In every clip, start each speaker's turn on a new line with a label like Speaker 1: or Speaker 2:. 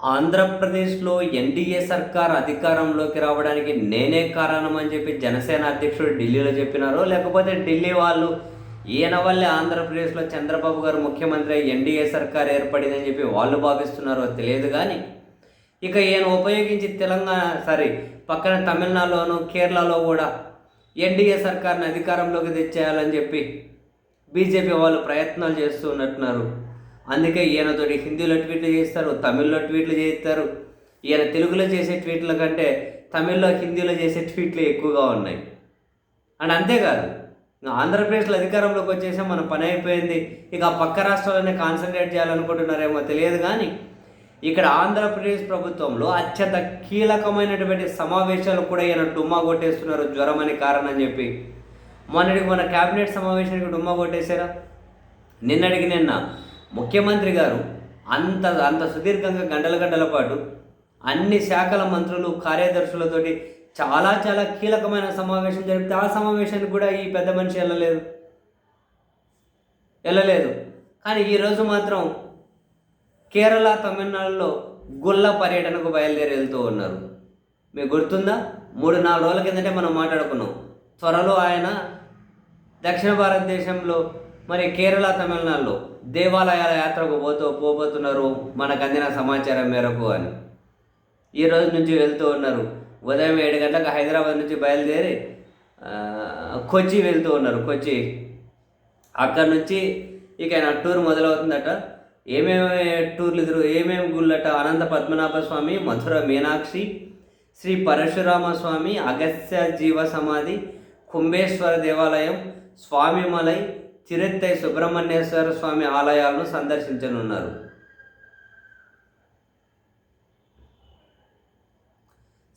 Speaker 1: ఆంధ్రప్రదేశ్లో ఎన్డీఏ సర్కార్ అధికారంలోకి రావడానికి నేనే కారణం అని చెప్పి జనసేన అధ్యక్షుడు ఢిల్లీలో చెప్పినారో లేకపోతే ఢిల్లీ వాళ్ళు ఈయన వల్లే ఆంధ్రప్రదేశ్లో చంద్రబాబు గారు ముఖ్యమంత్రి ఎన్డీఏ సర్కార్ ఏర్పడిందని చెప్పి వాళ్ళు భావిస్తున్నారో తెలియదు కానీ ఇక ఈయన ఉపయోగించి తెలంగాణ సారీ పక్కన తమిళనాడులోను కేరళలో కూడా ఎన్డీఏ సర్కార్ని అధికారంలోకి తెచ్చేయాలని చెప్పి బీజేపీ వాళ్ళు ప్రయత్నాలు చేస్తున్నట్టున్నారు అందుకే ఈయనతోటి హిందీలో ట్వీట్లు చేస్తారు తమిళ్ళో ట్వీట్లు చేస్తారు. ఈయన తెలుగులో చేసే ట్వీట్ల కంటే తమిళ్ళో హిందీలో చేసే ట్వీట్లు ఎక్కువగా ఉన్నాయి. అండ్ అంతేకాదు ఆంధ్రప్రదేశ్లో అధికారంలోకి వచ్చేసే మన పని అయిపోయింది. ఇక ఆ పక్క రాష్ట్రాలనే కాన్సన్ట్రేట్ చేయాలనుకుంటున్నారేమో తెలియదు కానీ ఇక్కడ ఆంధ్రప్రదేశ్ ప్రభుత్వంలో అత్యంత కీలకమైనటువంటి సమావేశాలు కూడా ఈయన డుమ్మా కొట్టేస్తున్నారు. జ్వరం అని కారణం చెప్పి. మొన్నటికి మన క్యాబినెట్ సమావేశానికి డుమ్మా కొట్టేశారా? నిన్నటికి నిన్న. ముఖ్యమంత్రి గారు అంత అంత సుదీర్ఘంగా గంటల గంటల పాటు అన్ని శాఖల మంత్రులు కార్యదర్శులతోటి చాలా చాలా కీలకమైన సమావేశం జరిపితే ఆ సమావేశానికి కూడా ఈ పెద్ద మనిషి వెళ్ళలేదు. వెళ్ళలేదు. కానీ ఈరోజు మాత్రం కేరళ తమిళనాడులో గుల్ల పర్యటనకు బయలుదేరి వెళ్తూ ఉన్నారు. మీకు గుర్తుందా? మూడు నాలుగు రోజుల కిందటే మనం మాట్లాడుకున్నాం. త్వరలో ఆయన దక్షిణ భారతదేశంలో మరి కేరళ తమిళనాడులో దేవాలయాల యాత్రకు పోతూ పోబోతున్నారు మనకు అందిన సమాచారం మేరకు అని. ఈ రోజు నుంచి వెళ్తూ ఉన్నారు. ఉదయం ఏడు గంటలకు హైదరాబాద్ నుంచి బయలుదేరి కొచ్చి వెళ్తూ ఉన్నారు. కొచ్చి అక్కడ నుంచి ఇక నా టూర్ మొదలవుతుందట. ఏమేమి టూర్లు ఎదురు ఏమేమి గుళ్ళట? అనంత పద్మనాభ స్వామి మధుర మీనాక్షి శ్రీ పరశురామ స్వామి అగస్త్య జీవ సమాధి కుంభేశ్వర దేవాలయం స్వామిమలై చిరెత్తై సుబ్రహ్మణ్యేశ్వర స్వామి ఆలయాలను సందర్శించనున్నారు.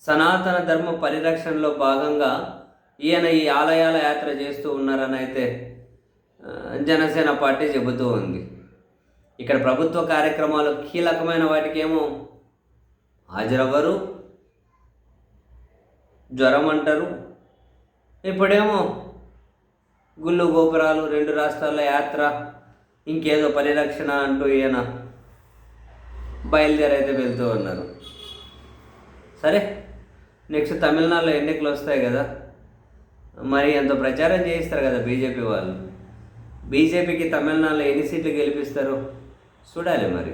Speaker 1: సనాతన ధర్మ పరిరక్షణలో భాగంగా ఈయన ఈ ఆలయాల యాత్ర చేస్తూ ఉన్నారని అయితే జనసేన పార్టీ చెబుతూ ఉంది. ఇక్కడ ప్రభుత్వ కార్యక్రమాలు కీలకమైన వాటికేమో హాజరవ్వరు జ్వరం అంటారు ఇప్పుడేమో గుళ్ళు గోపురాలు రెండు రాష్ట్రాల యాత్ర ఇంకేదో పరిరక్షణ అంటూ ఈయన బయలుదేరైతే వెళ్తూ ఉన్నారు. సరే నెక్స్ట్ తమిళనాడులో ఎన్నికలు వస్తాయి కదా మరి అంత ప్రచారం చేయిస్తారు కదా బీజేపీ వాళ్ళు? బీజేపీకి తమిళనాడులో ఎన్ని సీట్లు గెలిపిస్తారో? చూడాలి మరి.